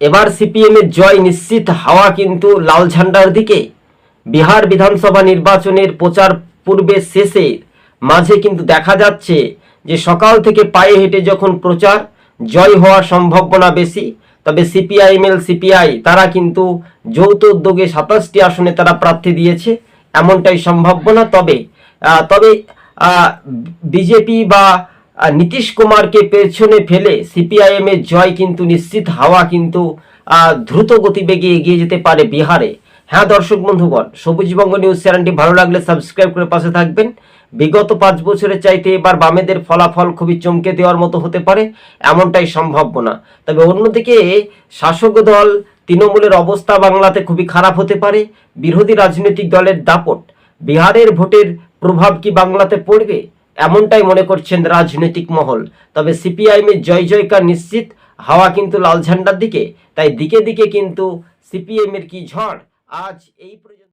এবার সিপিএম এর জয় নিশ্চিত হাওয়া কিন্তু লাল ঝান্ডার দিকে। বিহার বিধানসভা নির্বাচনের প্রচার পূর্বে শেষে মাঝে কিন্তু দেখা যাচ্ছে যে সকাল থেকে পায়ে হেঁটে যখন প্রচার, জয় হওয়ার সম্ভাবনা বেশি। তবে সিপিআইএমএল, সিপিআই তারা কিন্তু যৌথ উদ্যোগে সাতাশটি আসনে তারা প্রার্থী দিয়েছে, এমনটাই সম্ভাবনা। তবে তবে বিজেপি বা নীতিশ কুমারকে পেছনে ফেলে সিপিআইএম এর জয় কিন্তু নিশ্চিত হাওয়া কিন্তু দ্রুত গতিবেগে এগিয়ে যেতে পারে বিহারে। হ্যাঁ দর্শক বন্ধুগণ, সবুজবঙ্গ নিউজ চ্যানেলটি ভালো লাগলে সাবস্ক্রাইব করে পাশে থাকবেন। বিগত পাঁচ বছরের চাইতে এবার বামেদের ফলাফল খুবই চমকে দেওয়ার মতো হতে পারে, এমনটাই সম্ভাবনা। তবে অন্যদিকে শাসক দল তৃণমূলের অবস্থা বাংলাতে খুবই খারাপ হতে পারে। বিরোধী রাজনৈতিক দলের দাপট, বিহারের ভোটের প্রভাব কি বাংলাতে পড়বে? এমনটাই মনে করছেন রাজনৈতিক মহল। তবে সিপিআইএম এর জয় জয়কার নিশ্চিত, হাওয়া কিন্তু লাল ঝান্ডার দিকে। তাই দিকে দিকে কিন্তু সিপিএমের কি ঝড়, আজ এই